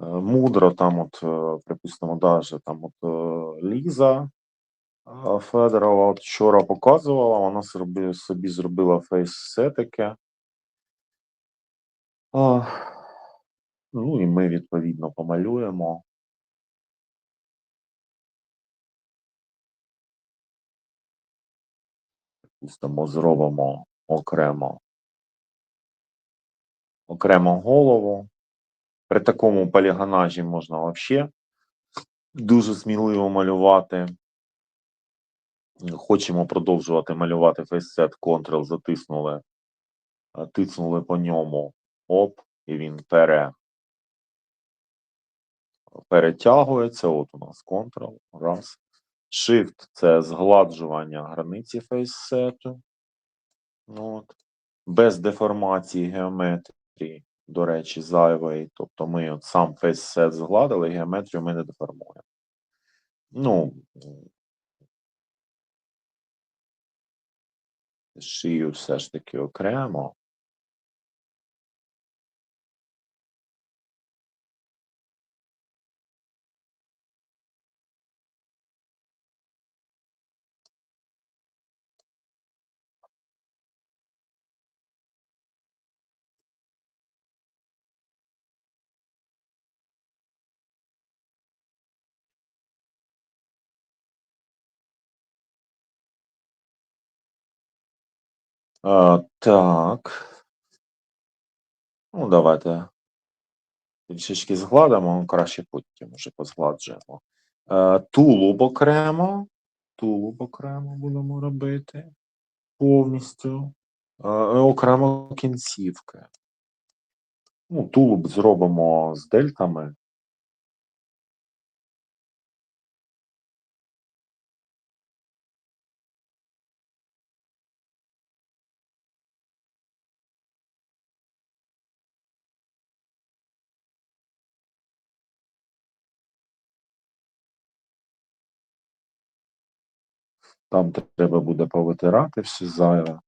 Е, Мудро там, от, е, припустимо, даже там от е, Ліза Федорова от вчора показувала, вона собі, собі зробила фейс-сетики. А, Ну і ми відповідно помалюємо. Припустимо, зробимо окремо окремо голову. При такому полігонажі можна взагалі дуже сміливо малювати. Хочемо продовжувати малювати фейсет, Ctrl затиснули, е, тиснули по ньому, оп, і він пере, перетягується. От у нас Ctrl, раз. Shift це згладжування границі фейсету. От. Без деформації геометрії, до речі, зайвий. Тобто ми от сам фейсет згладили, геометрію ми не деформуємо. Ну, шию все ж таки окремо. А, так. Ну, давайте трішечки згладимо, краще потім вже позгладжуємо. Е, тулуб окремо. Тулуб окремо будемо робити повністю. Е, окремо кінцівки. Ну, тулуб зробимо з дельтами. Там треба буде повитирати все зайве.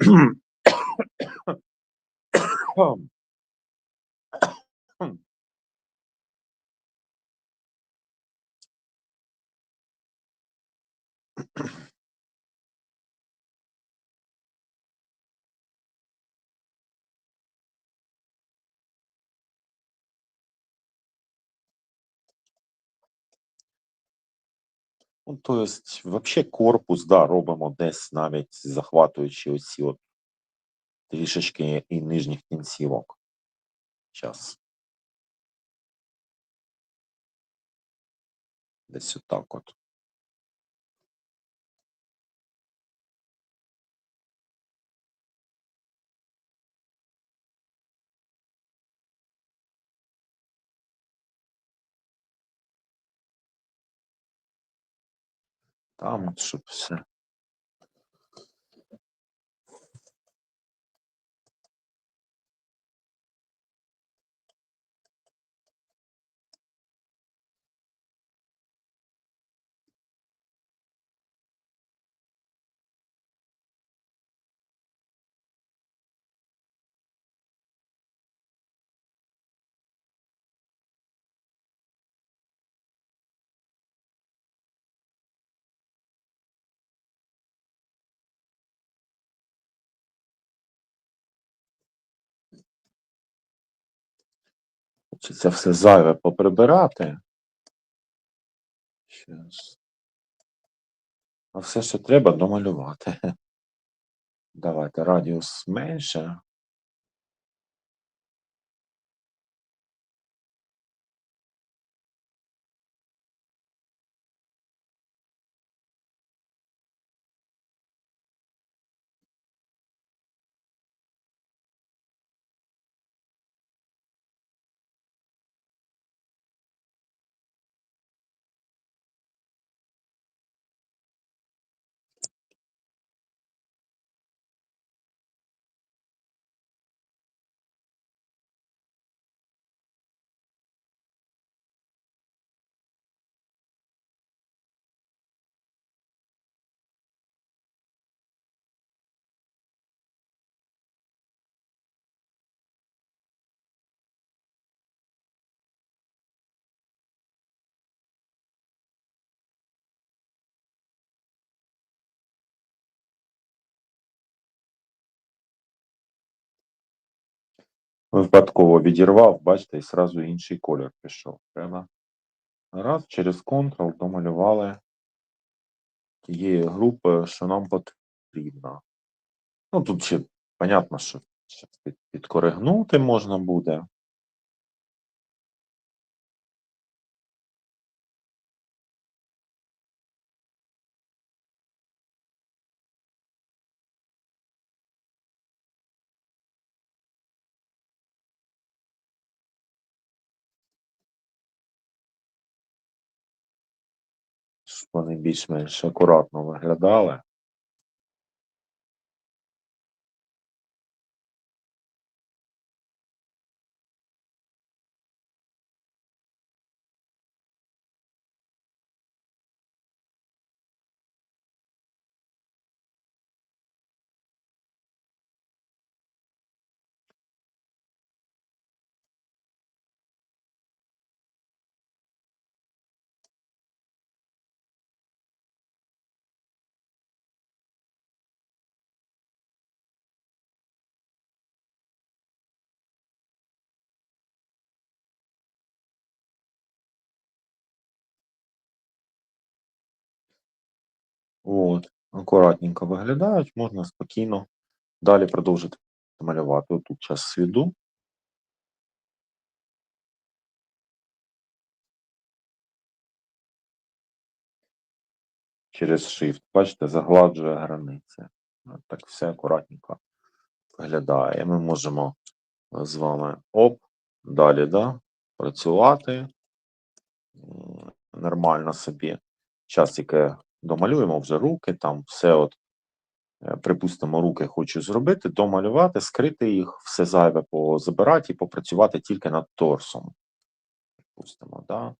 Hmm. Ну, то есть, вообще корпус, да, робимо десь навіть захватуючи оці от трішечки і нижніх кінцівок. Зараз. Десь отак от. Там, от, щоб все. Хочеться все зайве поприбирати. А все, що треба, домалювати. Давайте радіус менше. Випадково відірвав, бачите, і сразу інший колір пішов. Треба раз через Ctrl домалювали тієї групи, що нам потрібно. Ну, тут ще, понятно, що під- підкоригнути можна буде. Вони більш-менш акуратно виглядали. От, акуратненько виглядають, можна спокійно далі продовжити малювати. Отут час свіду. Через Shift, бачите, загладжує границі. Так все акуратненько виглядає. Ми можемо з вами оп, далі, да, працювати нормально собі. Час тільки домалюємо вже руки, там все от, е, припустимо, руки хочу зробити, домалювати, скрити їх, все зайве позабирати і попрацювати тільки над торсом. Припустимо, да.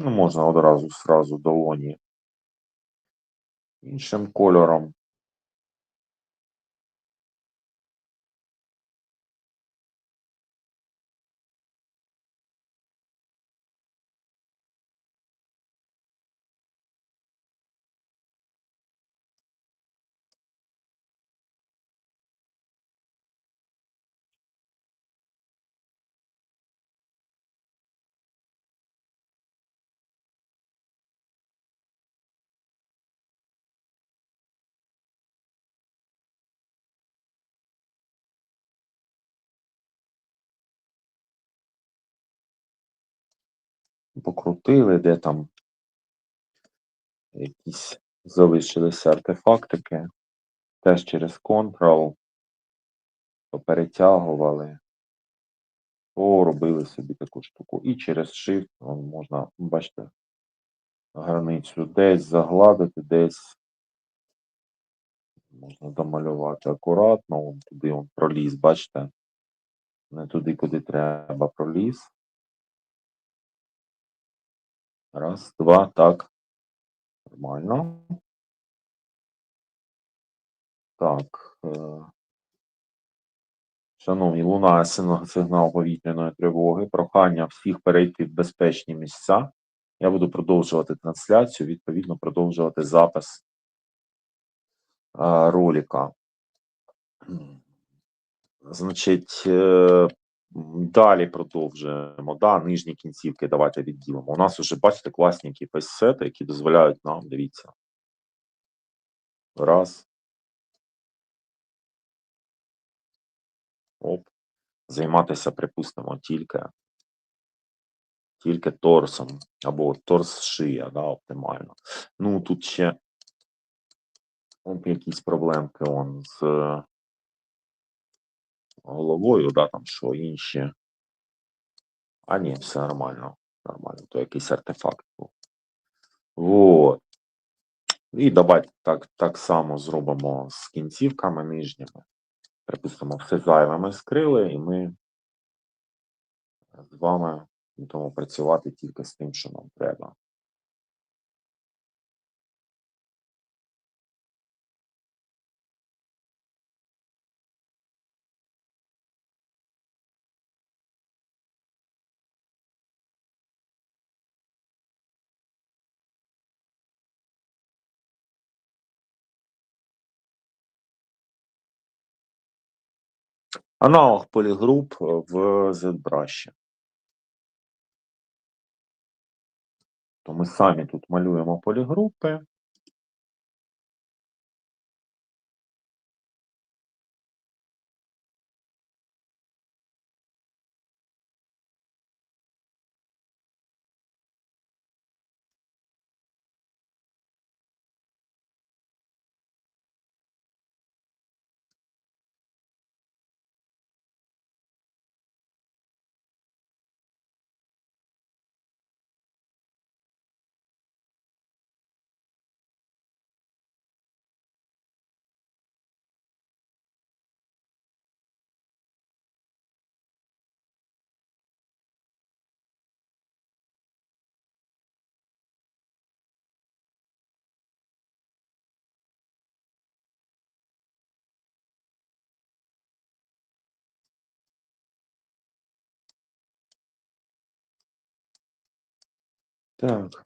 Ну, можна одразу сразу долоні іншим кольором. Покрутили, де там якісь залишилися артефактики. Теж через Ctrl поперетягували, поробили собі таку штуку. І через Shift можна, бачите, границю десь загладити, десь можна домалювати акуратно, вон туди он проліз, бачите? Не туди, куди треба, проліз. Раз, два, так. Нормально. Так. е, Шановні, лунає сигнал повітряної тривоги. Прохання всіх перейти в безпечні місця. Я буду продовжувати трансляцію, відповідно, продовжувати запис е, ролика. Значить, е, далі продовжуємо. Да, нижні кінцівки давайте відділимо. У нас вже, бачите, класні які фейссети, які дозволяють нам, дивіться, Раз. Оп. Займатися, припустимо, тільки тільки торсом або торс шия, да, оптимально. Ну, тут ще якісь проблемки он з головою, да, там що інші. А ні, все нормально. Нормально, то якийсь артефакт був. Вот. І давайте так, так само зробимо з кінцівками нижніми. Припустимо, все зайве ми скрили, і ми з вами будемо працювати тільки з тим, що нам треба. Аналог полігруп в ZBrush. То ми самі тут малюємо полігрупи. Так.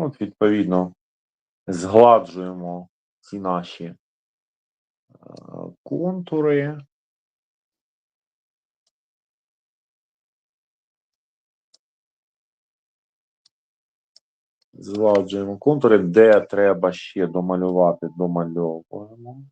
От, відповідно, згладжуємо ці наші е, контури. Згладжуємо контури, де треба ще домалювати, домальовуємо.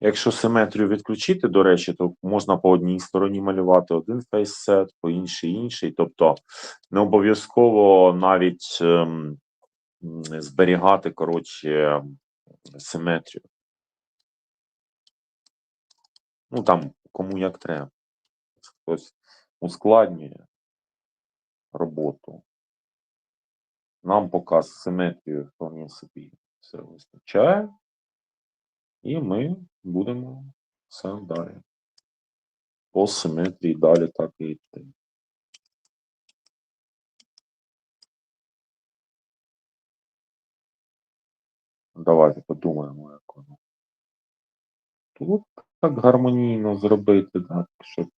Якщо симетрію відключити, до речі, то можна по одній стороні малювати один фейссет, по іншій інший. Тобто не обов'язково навіть ем, зберігати, коротше, симетрію. Ну там кому як треба. Хтось ускладнює роботу. Нам поки з симетрією вполне собі все вистачає. І ми будемо все далі. По симетрії далі так і йти. Давайте подумаємо, як воно. Тут так гармонійно зробити, так, щоб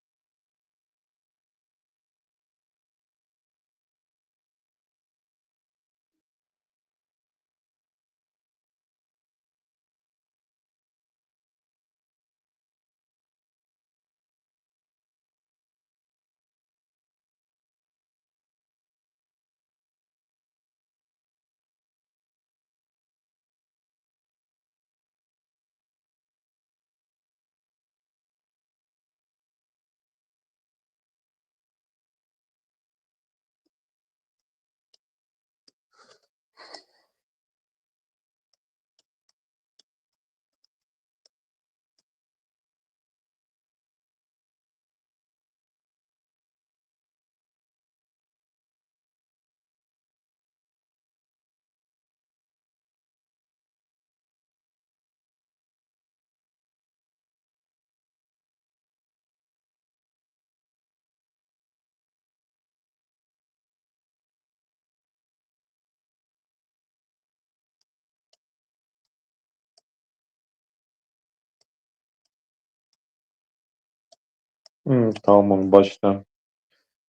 Там, бачите,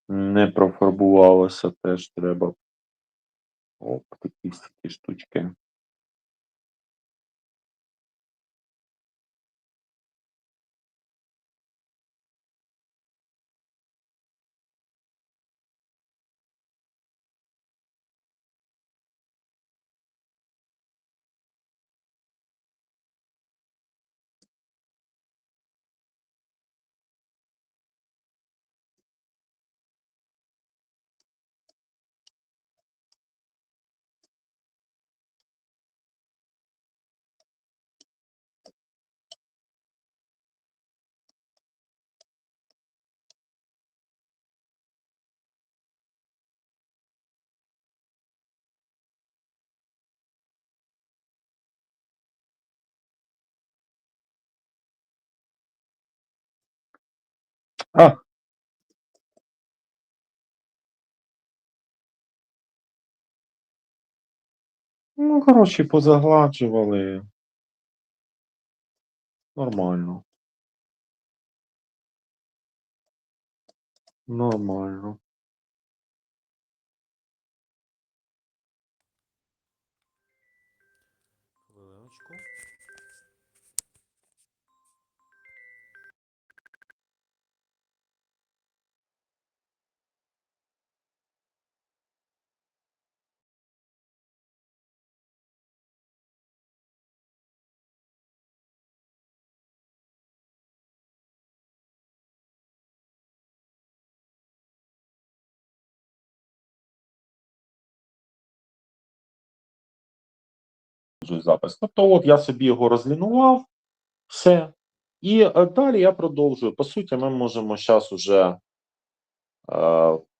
не профарбувалося, теж треба. Оп, такі всі штучки. А! Ну, коротше, позагладжували. Нормально. Нормально. Запис. Тобто, от я собі його розлінував, все. І е, далі я продовжую. По суті, ми можемо зараз уже е,